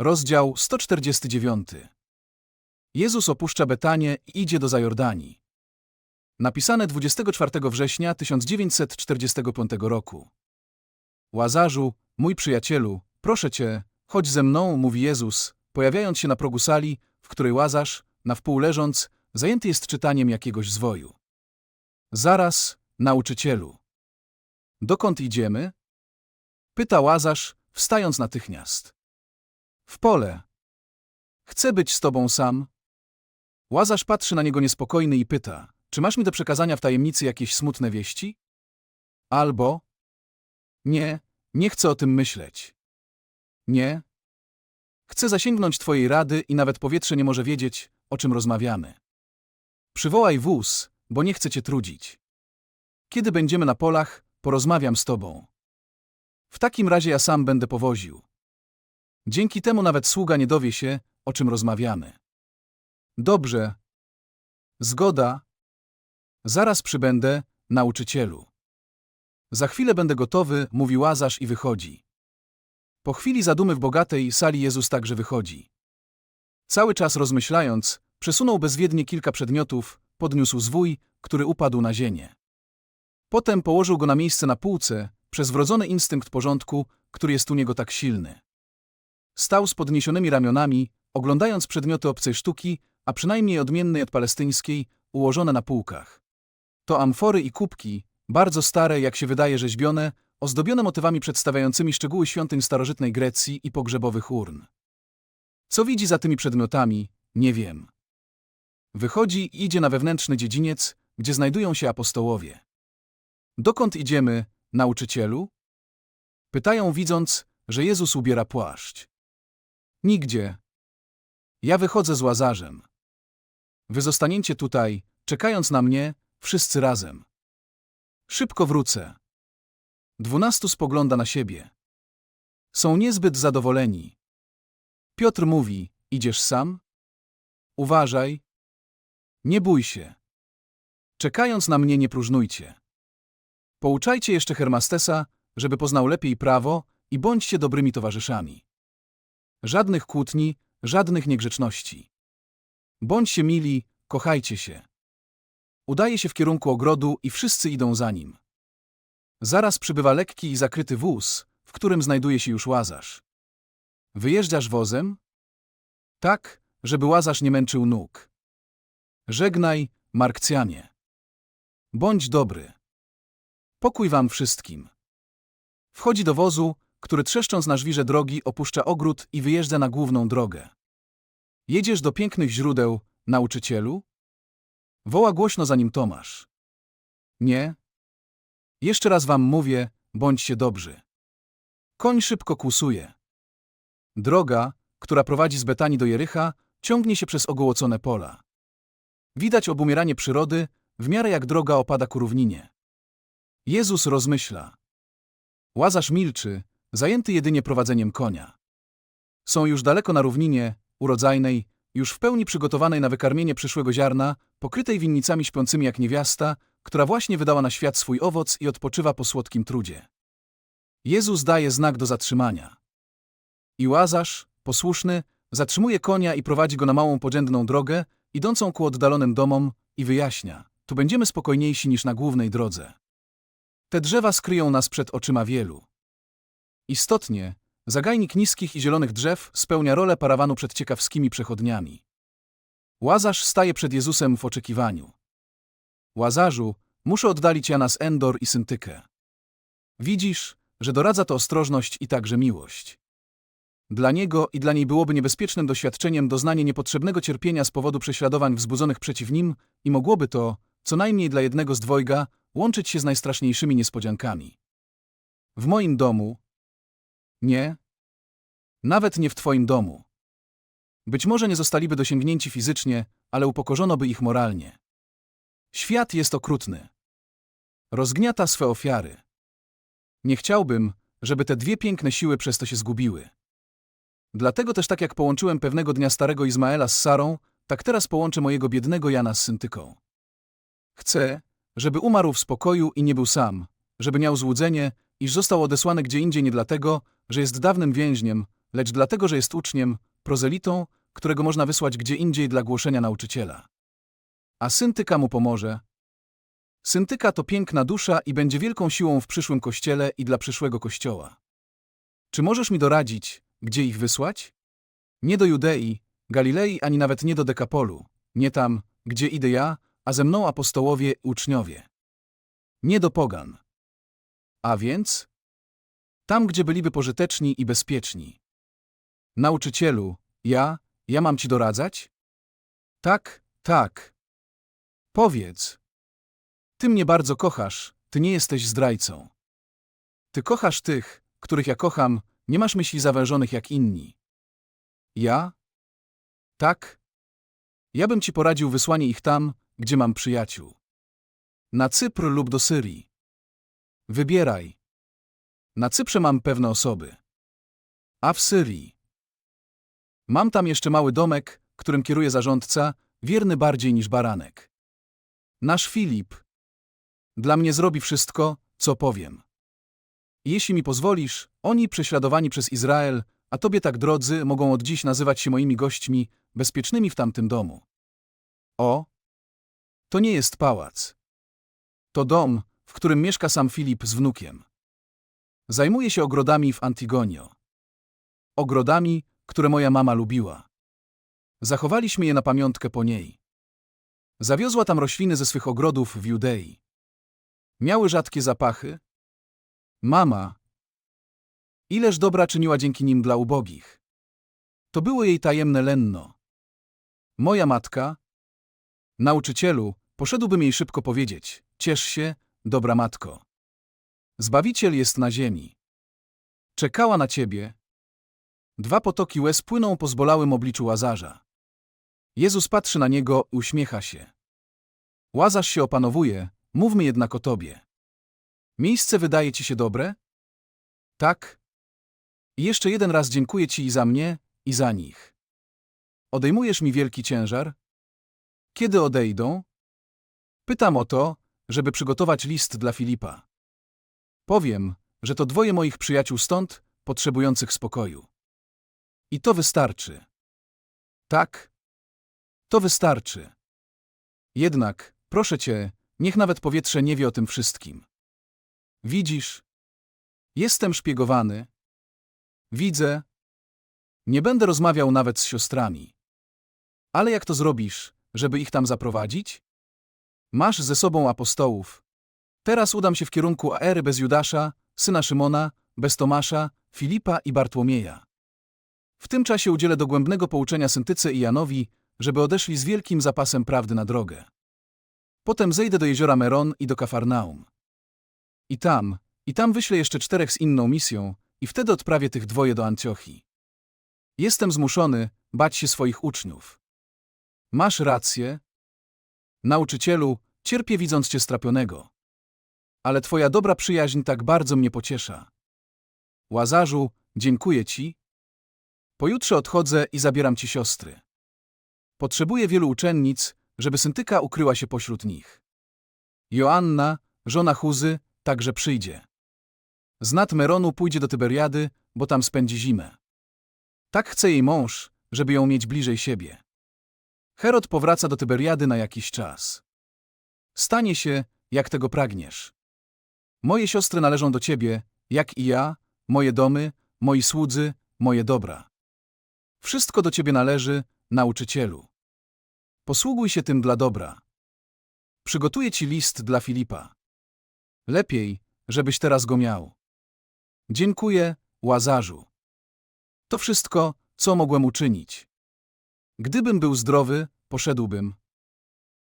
Rozdział 149. Jezus opuszcza Betanię i idzie do Zajordanii. Napisane 24 września 1945 roku. Łazarzu, mój przyjacielu, proszę cię, chodź ze mną, mówi Jezus, pojawiając się na progu sali, w której Łazarz, na wpół leżąc, zajęty jest czytaniem jakiegoś zwoju. Zaraz, nauczycielu. Dokąd idziemy? Pyta Łazarz, wstając natychmiast. W pole. Chcę być z tobą sam. Łazarz patrzy na niego niespokojny i pyta, czy masz mi do przekazania w tajemnicy jakieś smutne wieści? Albo nie, nie chcę o tym myśleć. Nie. Chcę zasięgnąć twojej rady i nawet powietrze nie może wiedzieć, o czym rozmawiamy. Przywołaj wóz, bo nie chcę cię trudzić. Kiedy będziemy na polach, porozmawiam z tobą. W takim razie ja sam będę powoził. Dzięki temu nawet sługa nie dowie się, o czym rozmawiamy. Dobrze. Zgoda. Zaraz przybędę, nauczycielu. Za chwilę będę gotowy, mówi Łazarz i wychodzi. Po chwili zadumy w bogatej sali Jezus także wychodzi. Cały czas rozmyślając, przesunął bezwiednie kilka przedmiotów, podniósł zwój, który upadł na ziemię. Potem położył go na miejsce na półce, przez wrodzony instynkt porządku, który jest u niego tak silny. Stał z podniesionymi ramionami, oglądając przedmioty obcej sztuki, a przynajmniej odmiennej od palestyńskiej, ułożone na półkach. To amfory i kubki, bardzo stare, jak się wydaje rzeźbione, ozdobione motywami przedstawiającymi szczegóły świątyń starożytnej Grecji i pogrzebowych urn. Co widzi za tymi przedmiotami, nie wiem. Wychodzi i idzie na wewnętrzny dziedziniec, gdzie znajdują się apostołowie. Dokąd idziemy, nauczycielu? Pytają widząc, że Jezus ubiera płaszcz. Nigdzie. Ja wychodzę z Łazarzem. Wy zostaniecie tutaj, czekając na mnie, wszyscy razem. Szybko wrócę. Dwunastu spogląda na siebie. Są niezbyt zadowoleni. Piotr mówi, idziesz sam? Uważaj. Nie bój się. Czekając na mnie nie próżnujcie. Pouczajcie jeszcze Hermastesa, żeby poznał lepiej prawo i bądźcie dobrymi towarzyszami. Żadnych kłótni, żadnych niegrzeczności. Bądźcie mili, kochajcie się. Udaje się w kierunku ogrodu i wszyscy idą za nim. Zaraz przybywa lekki i zakryty wóz, w którym znajduje się już łazarz. Wyjeżdżasz wozem? Tak, żeby łazarz nie męczył nóg. Żegnaj, Markcjanie. Bądź dobry. Pokój wam wszystkim. Wchodzi do wozu, który trzeszcząc na żwirze drogi opuszcza ogród i wyjeżdża na główną drogę. Jedziesz do pięknych źródeł, nauczycielu? Woła głośno za nim Tomasz. Nie. Jeszcze raz wam mówię, bądźcie dobrzy. Koń szybko kłusuje. Droga, która prowadzi z Betanii do Jericha, ciągnie się przez ogołocone pola. Widać obumieranie przyrody, w miarę jak droga opada ku równinie. Jezus rozmyśla. Łazarz milczy, zajęty jedynie prowadzeniem konia. Są już daleko na równinie, urodzajnej, już w pełni przygotowanej na wykarmienie przyszłego ziarna, pokrytej winnicami śpiącymi jak niewiasta, która właśnie wydała na świat swój owoc i odpoczywa po słodkim trudzie. Jezus daje znak do zatrzymania. I Łazarz, posłuszny, zatrzymuje konia i prowadzi go na małą podziędną drogę, idącą ku oddalonym domom, i wyjaśnia, tu będziemy spokojniejsi niż na głównej drodze. Te drzewa skryją nas przed oczyma wielu. Istotnie, zagajnik niskich i zielonych drzew spełnia rolę parawanu przed ciekawskimi przechodniami. Łazarz staje przed Jezusem w oczekiwaniu. Łazarzu, muszę oddalić Jana z Endor i Syntykę. Widzisz, że doradza to ostrożność i także miłość. Dla niego i dla niej byłoby niebezpiecznym doświadczeniem doznanie niepotrzebnego cierpienia z powodu prześladowań wzbudzonych przeciw nim i mogłoby to, co najmniej dla jednego z dwojga, łączyć się z najstraszniejszymi niespodziankami. W moim domu? Nie. Nawet nie w twoim domu. Być może nie zostaliby dosięgnięci fizycznie, ale upokorzono by ich moralnie. Świat jest okrutny. Rozgniata swe ofiary. Nie chciałbym, żeby te dwie piękne siły przez to się zgubiły. Dlatego też tak jak połączyłem pewnego dnia starego Izmaela z Sarą, tak teraz połączę mojego biednego Jana z Syntyką. Chcę, żeby umarł w spokoju i nie był sam, żeby miał złudzenie, iż został odesłany gdzie indziej nie dlatego, że jest dawnym więźniem, lecz dlatego, że jest uczniem, prozelitą, którego można wysłać gdzie indziej dla głoszenia nauczyciela. A syntyka mu pomoże. Syntyka to piękna dusza i będzie wielką siłą w przyszłym kościele i dla przyszłego kościoła. Czy możesz mi doradzić, gdzie ich wysłać? Nie do Judei, Galilei, ani nawet nie do Dekapolu, nie tam, gdzie idę ja, a ze mną apostołowie, uczniowie. Nie do pogan. A więc? Tam, gdzie byliby pożyteczni i bezpieczni. Nauczycielu, ja, ja mam ci doradzać? Tak, tak. Powiedz. Ty mnie bardzo kochasz, ty nie jesteś zdrajcą. Ty kochasz tych, których ja kocham, nie masz myśli zawężonych jak inni. Ja? Tak? Ja bym ci poradził wysłanie ich tam, gdzie mam przyjaciół. Na Cypr lub do Syrii. Wybieraj. Na Cyprze mam pewne osoby. A w Syrii? Mam tam jeszcze mały domek, którym kieruje zarządca, wierny bardziej niż baranek. Nasz Filip. Dla mnie zrobi wszystko, co powiem. Jeśli mi pozwolisz, oni prześladowani przez Izrael, a tobie tak drodzy, mogą od dziś nazywać się moimi gośćmi, bezpiecznymi w tamtym domu. O, to nie jest pałac. To dom, w którym mieszka sam Filip z wnukiem. Zajmuje się ogrodami w Antigonio. Ogrodami, które moja mama lubiła. Zachowaliśmy je na pamiątkę po niej. Zawiozła tam rośliny ze swych ogrodów w Judei. Miały rzadkie zapachy. Mama. Ileż dobra czyniła dzięki nim dla ubogich. To było jej tajemne lenno. Moja matka, nauczycielu, poszedłbym jej szybko powiedzieć: Ciesz się, dobra matko. Zbawiciel jest na ziemi. Czekała na ciebie. Dwa potoki łez płyną po zbolałym obliczu łazarza. Jezus patrzy na niego uśmiecha się. Łazarz się opanowuje, mówmy jednak o tobie. Miejsce wydaje ci się dobre? Tak. I jeszcze jeden raz dziękuję ci i za mnie, i za nich. Odejmujesz mi wielki ciężar? Kiedy odejdą? Pytam o to, żeby przygotować list dla Filipa. Powiem, że to dwoje moich przyjaciół stąd, potrzebujących spokoju. I to wystarczy. Tak, to wystarczy. Jednak, proszę cię, niech nawet powietrze nie wie o tym wszystkim. Widzisz? Jestem szpiegowany. Widzę. Nie będę rozmawiał nawet z siostrami. Ale jak to zrobisz, żeby ich tam zaprowadzić? Masz ze sobą apostołów. Teraz udam się w kierunku Aery bez Judasza, syna Szymona, bez Tomasza, Filipa i Bartłomieja. W tym czasie udzielę dogłębnego pouczenia Syntyce i Janowi, żeby odeszli z wielkim zapasem prawdy na drogę. Potem zejdę do jeziora Meron i do Kafarnaum. I tam, i tam wyślę jeszcze czterech z inną misją, i wtedy odprawię tych dwoje do Antiochii. Jestem zmuszony bać się swoich uczniów. Masz rację. Nauczycielu, cierpię widząc cię strapionego. Ale twoja dobra przyjaźń tak bardzo mnie pociesza. Łazarzu, dziękuję ci. Pojutrze odchodzę i zabieram ci siostry. Potrzebuję wielu uczennic, żeby syntyka ukryła się pośród nich. Joanna, żona Huzy, także przyjdzie. Z nad Meronu pójdzie do Tyberiady, bo tam spędzi zimę. Tak chce jej mąż, żeby ją mieć bliżej siebie. Herod powraca do Tyberiady na jakiś czas. Stanie się, jak tego pragniesz. Moje siostry należą do ciebie, jak i ja, moje domy, moi słudzy, moje dobra. Wszystko do ciebie należy, nauczycielu. Posługuj się tym dla dobra. Przygotuję ci list dla Filipa. Lepiej, żebyś teraz go miał. Dziękuję, Łazarzu. To wszystko, co mogłem uczynić. Gdybym był zdrowy, poszedłbym.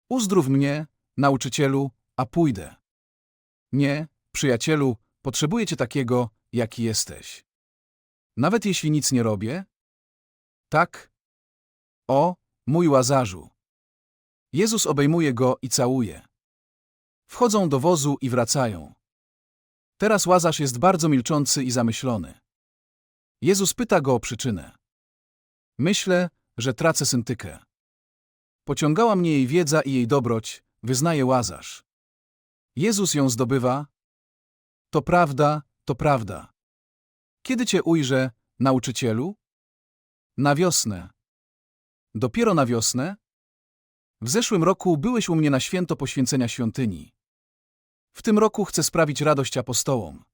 Uzdrów mnie, nauczycielu, a pójdę. Nie, przyjacielu, potrzebuję cię takiego, jaki jesteś. Nawet jeśli nic nie robię? Tak? O, mój Łazarzu. Jezus obejmuje go i całuje. Wchodzą do wozu i wracają. Teraz Łazarz jest bardzo milczący i zamyślony. Jezus pyta go o przyczynę. Myślę, że tracę syntykę. Pociągała mnie jej wiedza i jej dobroć, wyznaje Łazarz. Jezus ją zdobywa. To prawda, to prawda. Kiedy cię ujrzę, nauczycielu? Na wiosnę. Dopiero na wiosnę? W zeszłym roku byłeś u mnie na święto poświęcenia świątyni. W tym roku chcę sprawić radość apostołom.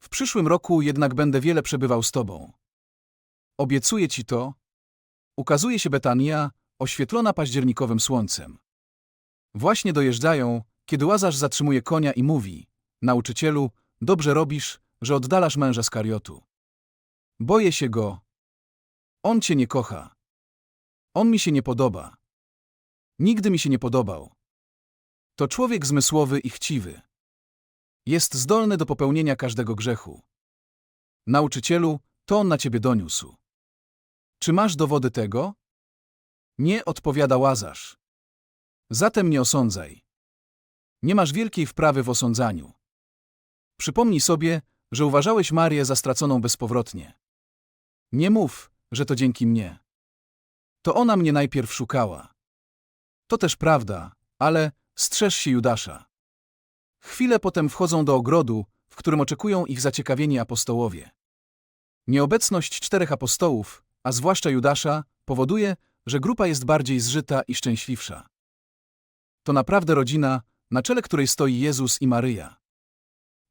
W przyszłym roku jednak będę wiele przebywał z tobą. Obiecuję ci to. Ukazuje się Betania, oświetlona październikowym słońcem. Właśnie dojeżdżają, kiedy Łazarz zatrzymuje konia i mówi: Nauczycielu, dobrze robisz, że oddalasz męża z kariotu. Boję się go. On cię nie kocha. On mi się nie podoba. Nigdy mi się nie podobał. To człowiek zmysłowy i chciwy. Jest zdolny do popełnienia każdego grzechu. Nauczycielu, to on na ciebie doniósł. Czy masz dowody tego? Nie, odpowiada Łazarz. Zatem nie osądzaj. Nie masz wielkiej wprawy w osądzaniu. Przypomnij sobie, że uważałeś Marię za straconą bezpowrotnie. Nie mów, że to dzięki mnie. To ona mnie najpierw szukała. To też prawda, ale strzeż się Judasza. Chwilę potem wchodzą do ogrodu, w którym oczekują ich zaciekawieni apostołowie. Nieobecność czterech apostołów, a zwłaszcza Judasza, powoduje, że grupa jest bardziej zżyta i szczęśliwsza. To naprawdę rodzina, na czele której stoi Jezus i Maryja.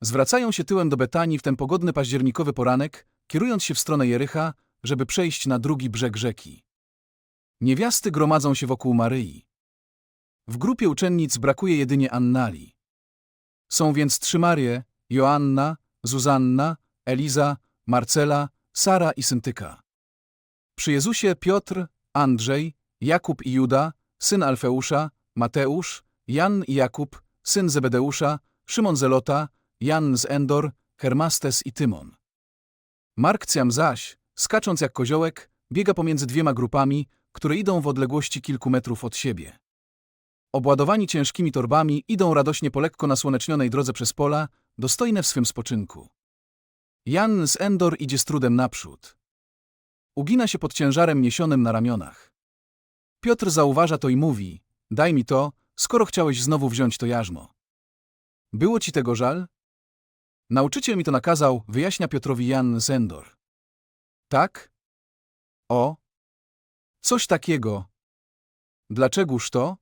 Zwracają się tyłem do Betanii w ten pogodny październikowy poranek, kierując się w stronę Jericha, żeby przejść na drugi brzeg rzeki. Niewiasty gromadzą się wokół Maryi. W grupie uczennic brakuje jedynie Annali. Są więc trzy Marie, Joanna, Zuzanna, Eliza, Marcela, Sara i Syntyka. Przy Jezusie Piotr, Andrzej, Jakub i Juda, syn Alfeusza, Mateusz, Jan i Jakub, syn Zebedeusza, Szymon Zelota, Jan z Endor, Hermastes i Tymon. Mark Ciam zaś, skacząc jak koziołek, biega pomiędzy dwiema grupami, które idą w odległości kilku metrów od siebie. Obładowani ciężkimi torbami, idą radośnie po lekko nasłonecznionej drodze przez pola, dostojne w swym spoczynku. Jan z Endor idzie z trudem naprzód. Ugina się pod ciężarem niesionym na ramionach. Piotr zauważa to i mówi: Daj mi to, skoro chciałeś znowu wziąć to jarzmo. Było ci tego żal? Nauczyciel mi to nakazał, wyjaśnia Piotrowi Jan z Endor. Tak? O? Coś takiego. Dlaczegoż to?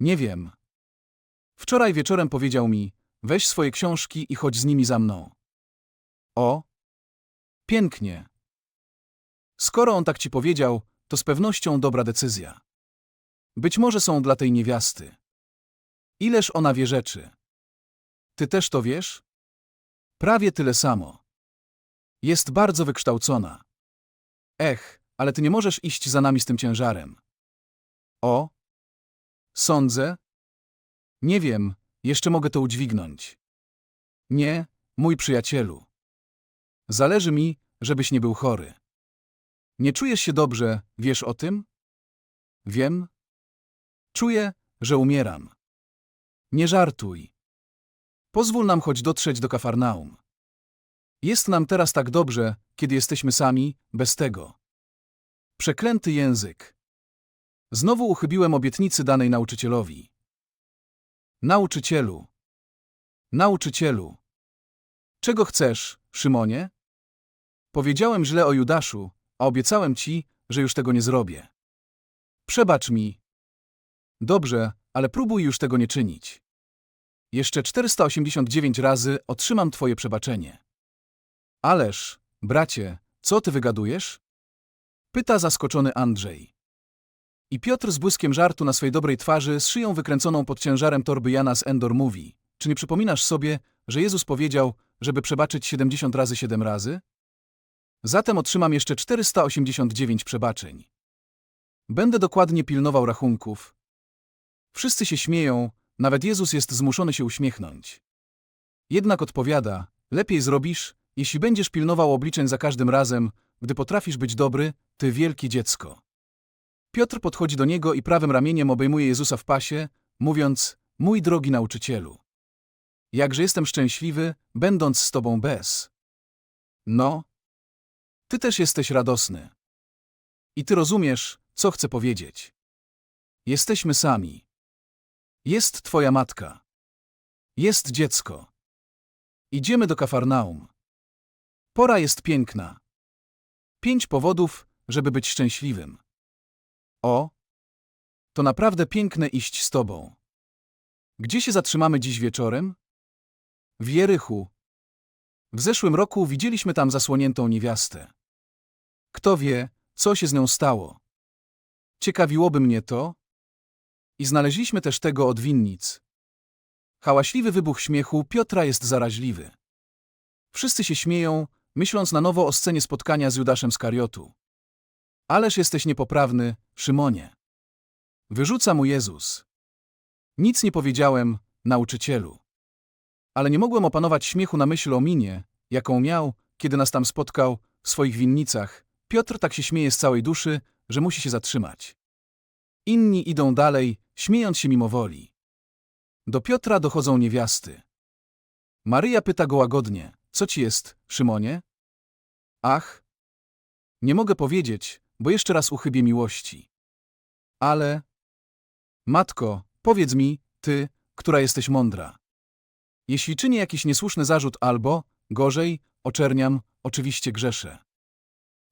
Nie wiem. Wczoraj wieczorem powiedział mi, weź swoje książki i chodź z nimi za mną. O? Pięknie. Skoro on tak ci powiedział, to z pewnością dobra decyzja. Być może są dla tej niewiasty. Ileż ona wie rzeczy. Ty też to wiesz? Prawie tyle samo. Jest bardzo wykształcona. Ech, ale ty nie możesz iść za nami z tym ciężarem. O? Sądzę? Nie wiem, jeszcze mogę to udźwignąć. Nie, mój przyjacielu. Zależy mi, żebyś nie był chory. Nie czujesz się dobrze, wiesz o tym? Wiem. Czuję, że umieram. Nie żartuj. Pozwól nam choć dotrzeć do Kafarnaum. Jest nam teraz tak dobrze, kiedy jesteśmy sami, bez tego. Przeklęty język. Znowu uchybiłem obietnicy danej nauczycielowi. Nauczycielu. Nauczycielu. Czego chcesz, Szymonie? Powiedziałem źle o Judaszu, a obiecałem ci, że już tego nie zrobię. Przebacz mi. Dobrze, ale próbuj już tego nie czynić. Jeszcze 489 razy otrzymam twoje przebaczenie. Ależ, bracie, co ty wygadujesz? Pyta zaskoczony Andrzej. I Piotr z błyskiem żartu na swej dobrej twarzy, z szyją wykręconą pod ciężarem torby Jana z Endor mówi, czy nie przypominasz sobie, że Jezus powiedział, żeby przebaczyć 70 razy 7 razy? Zatem otrzymam jeszcze 489 przebaczeń. Będę dokładnie pilnował rachunków. Wszyscy się śmieją, nawet Jezus jest zmuszony się uśmiechnąć. Jednak odpowiada, lepiej zrobisz, jeśli będziesz pilnował obliczeń za każdym razem, gdy potrafisz być dobry, ty wielkie dziecko. Piotr podchodzi do niego i prawym ramieniem obejmuje Jezusa w pasie, mówiąc, mój drogi nauczycielu. Jakże jestem szczęśliwy, będąc z tobą bez. No, ty też jesteś radosny. I ty rozumiesz, co chcę powiedzieć. Jesteśmy sami. Jest twoja matka. Jest dziecko. Idziemy do Kafarnaum. Pora jest piękna. Pięć powodów, żeby być szczęśliwym. O, to naprawdę piękne iść z tobą. Gdzie się zatrzymamy dziś wieczorem? W Jerychu. W zeszłym roku widzieliśmy tam zasłoniętą niewiastę. Kto wie, co się z nią stało? Ciekawiłoby mnie to. I znaleźliśmy też tego od winnic. Hałaśliwy wybuch śmiechu Piotra jest zaraźliwy. Wszyscy się śmieją, myśląc na nowo o scenie spotkania z Judaszem z Kariotu. Ależ jesteś niepoprawny, Szymonie. Wyrzuca mu Jezus. Nic nie powiedziałem, nauczycielu. Ale nie mogłem opanować śmiechu na myśl o minie, jaką miał, kiedy nas tam spotkał, w swoich winnicach. Piotr tak się śmieje z całej duszy, że musi się zatrzymać. Inni idą dalej, śmiejąc się mimo woli. Do Piotra dochodzą niewiasty. Maryja pyta go łagodnie, co ci jest, Szymonie? Ach, nie mogę powiedzieć, bo jeszcze raz uchybię miłości. Ale, matko, powiedz mi, ty, która jesteś mądra. Jeśli czynię jakiś niesłuszny zarzut albo, gorzej, oczerniam, oczywiście grzeszę.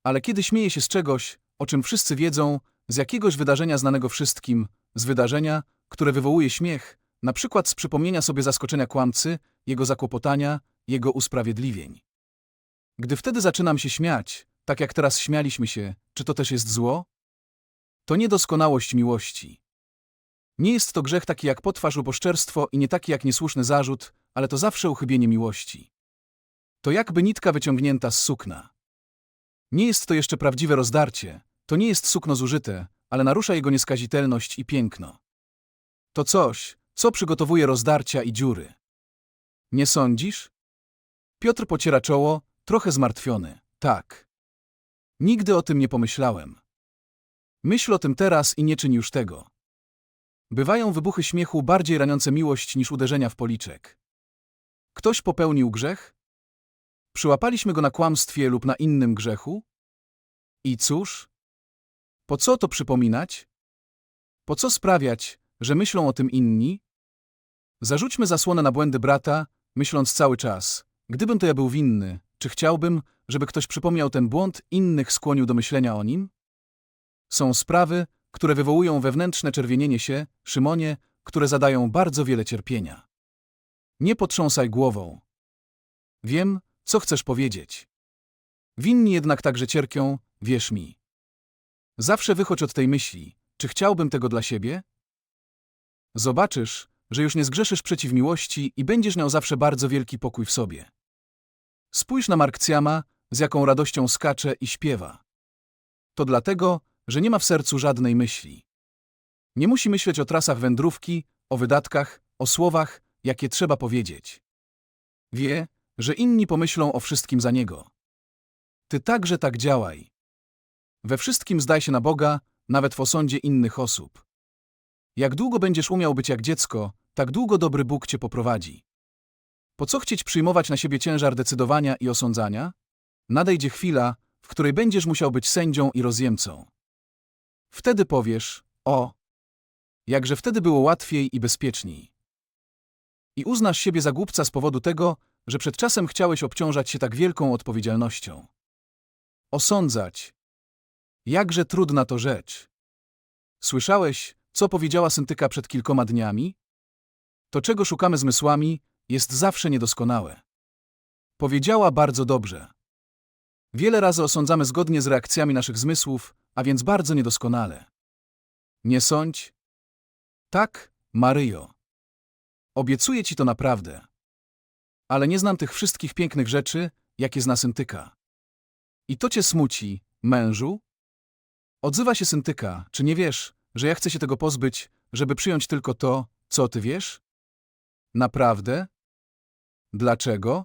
Ale kiedy śmieję się z czegoś, o czym wszyscy wiedzą, z jakiegoś wydarzenia znanego wszystkim, z wydarzenia, które wywołuje śmiech, na przykład z przypomnienia sobie zaskoczenia kłamcy, jego zakłopotania, jego usprawiedliwień. Gdy wtedy zaczynam się śmiać, tak jak teraz śmialiśmy się, czy to też jest zło? To niedoskonałość miłości. Nie jest to grzech taki jak potwarz lub oszczerstwo i nie taki jak niesłuszny zarzut, ale to zawsze uchybienie miłości. To jakby nitka wyciągnięta z sukna. Nie jest to jeszcze prawdziwe rozdarcie, to nie jest sukno zużyte, ale narusza jego nieskazitelność i piękno. To coś, co przygotowuje rozdarcia i dziury. Nie sądzisz? Piotr pociera czoło, trochę zmartwiony. Tak. Nigdy o tym nie pomyślałem. Myśl o tym teraz i nie czyń już tego. Bywają wybuchy śmiechu bardziej raniące miłość niż uderzenia w policzek. Ktoś popełnił grzech? Przyłapaliśmy go na kłamstwie lub na innym grzechu? I cóż? Po co to przypominać? Po co sprawiać, że myślą o tym inni? Zarzućmy zasłonę na błędy brata, myśląc cały czas, gdybym to ja był winny, czy chciałbym, żeby ktoś przypomniał ten błąd, innych skłonił do myślenia o nim? Są sprawy, które wywołują wewnętrzne czerwienienie się, Szymonie, które zadają bardzo wiele cierpienia. Nie potrząsaj głową. Wiem, co chcesz powiedzieć. Winni jednak także cierpią, wierz mi. Zawsze wychodź od tej myśli, czy chciałbym tego dla siebie? Zobaczysz, że już nie zgrzeszysz przeciw miłości i będziesz miał zawsze bardzo wielki pokój w sobie. Spójrz na Markcjama, z jaką radością skacze i śpiewa. To dlatego, że nie ma w sercu żadnej myśli. Nie musi myśleć o trasach wędrówki, o wydatkach, o słowach, jakie trzeba powiedzieć. Wie, że inni pomyślą o wszystkim za niego. Ty także tak działaj. We wszystkim zdaj się na Boga, nawet w osądzie innych osób. Jak długo będziesz umiał być jak dziecko, tak długo dobry Bóg cię poprowadzi. Po co chcieć przyjmować na siebie ciężar decydowania i osądzania? Nadejdzie chwila, w której będziesz musiał być sędzią i rozjemcą. Wtedy powiesz, o, jakże wtedy było łatwiej i bezpieczniej. I uznasz siebie za głupca z powodu tego, że przed czasem chciałeś obciążać się tak wielką odpowiedzialnością. Osądzać. Jakże trudna to rzecz. Słyszałeś, co powiedziała syntyka przed kilkoma dniami? To, czego szukamy zmysłami, jest zawsze niedoskonałe. Powiedziała bardzo dobrze. Wiele razy osądzamy zgodnie z reakcjami naszych zmysłów, a więc bardzo niedoskonale. Nie sądź? Tak, Maryjo. Obiecuję ci to naprawdę. Ale nie znam tych wszystkich pięknych rzeczy, jakie zna syntyka. I to cię smuci, mężu? Odzywa się syntyka, czy nie wiesz, że ja chcę się tego pozbyć, żeby przyjąć tylko to, co ty wiesz? Naprawdę? Dlaczego?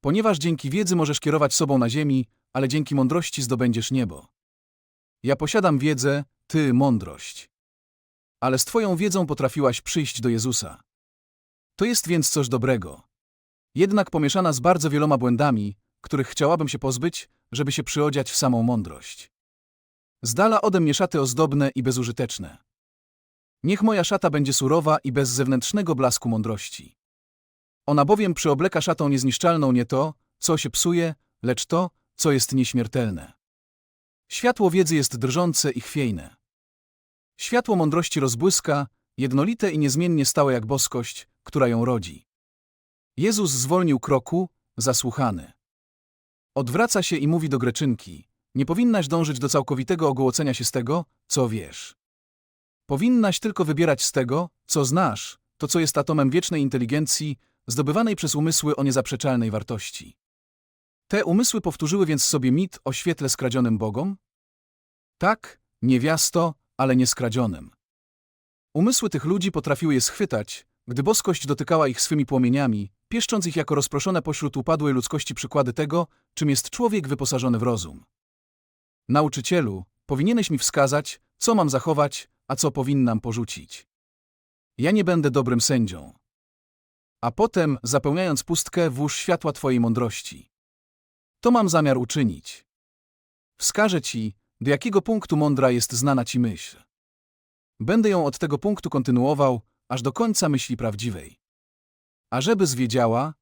Ponieważ dzięki wiedzy możesz kierować sobą na ziemi, ale dzięki mądrości zdobędziesz niebo. Ja posiadam wiedzę, ty mądrość. Ale z twoją wiedzą potrafiłaś przyjść do Jezusa. To jest więc coś dobrego. Jednak pomieszana z bardzo wieloma błędami, których chciałabym się pozbyć, żeby się przyodziać w samą mądrość. Z dala ode mnie szaty ozdobne i bezużyteczne. Niech moja szata będzie surowa i bez zewnętrznego blasku mądrości. Ona bowiem przyobleka szatą niezniszczalną nie to, co się psuje, lecz to, co jest nieśmiertelne. Światło wiedzy jest drżące i chwiejne. Światło mądrości rozbłyska, jednolite i niezmiennie stałe jak boskość, która ją rodzi. Jezus zwolnił kroku, zasłuchany. Odwraca się i mówi do Greczynki: Nie powinnaś dążyć do całkowitego ogołocenia się z tego, co wiesz. Powinnaś tylko wybierać z tego, co znasz, to co jest atomem wiecznej inteligencji, zdobywanej przez umysły o niezaprzeczalnej wartości. Te umysły powtórzyły więc sobie mit o świetle skradzionym Bogom? Tak, niewiasto, ale nie skradzionym. Umysły tych ludzi potrafiły je schwytać, gdy boskość dotykała ich swymi płomieniami, pieszcząc ich jako rozproszone pośród upadłej ludzkości przykłady tego, czym jest człowiek wyposażony w rozum. Nauczycielu, powinieneś mi wskazać, co mam zachować, a co powinnam porzucić. Ja nie będę dobrym sędzią. A potem, zapełniając pustkę, włóż światła Twojej mądrości. To mam zamiar uczynić. Wskażę Ci, do jakiego punktu mądra jest znana Ci myśl. Będę ją od tego punktu kontynuował, aż do końca myśli prawdziwej. A żeby zwiedziała,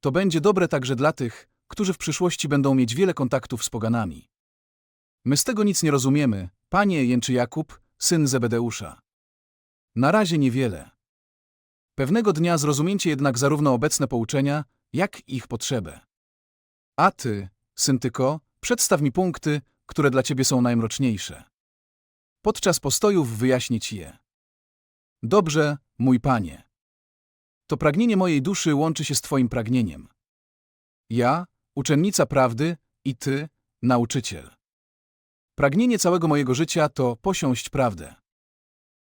to będzie dobre także dla tych, którzy w przyszłości będą mieć wiele kontaktów z poganami. My z tego nic nie rozumiemy, panie jęczy Jakub, syn Zebedeusza. Na razie niewiele. Pewnego dnia zrozumiecie jednak zarówno obecne pouczenia, jak ich potrzebę. A ty, syntyko, przedstaw mi punkty, które dla ciebie są najmroczniejsze. Podczas postojów wyjaśnię ci je. Dobrze, mój panie. To pragnienie mojej duszy łączy się z twoim pragnieniem. Ja, uczennica prawdy, i ty, nauczyciel. Pragnienie całego mojego życia to posiąść prawdę.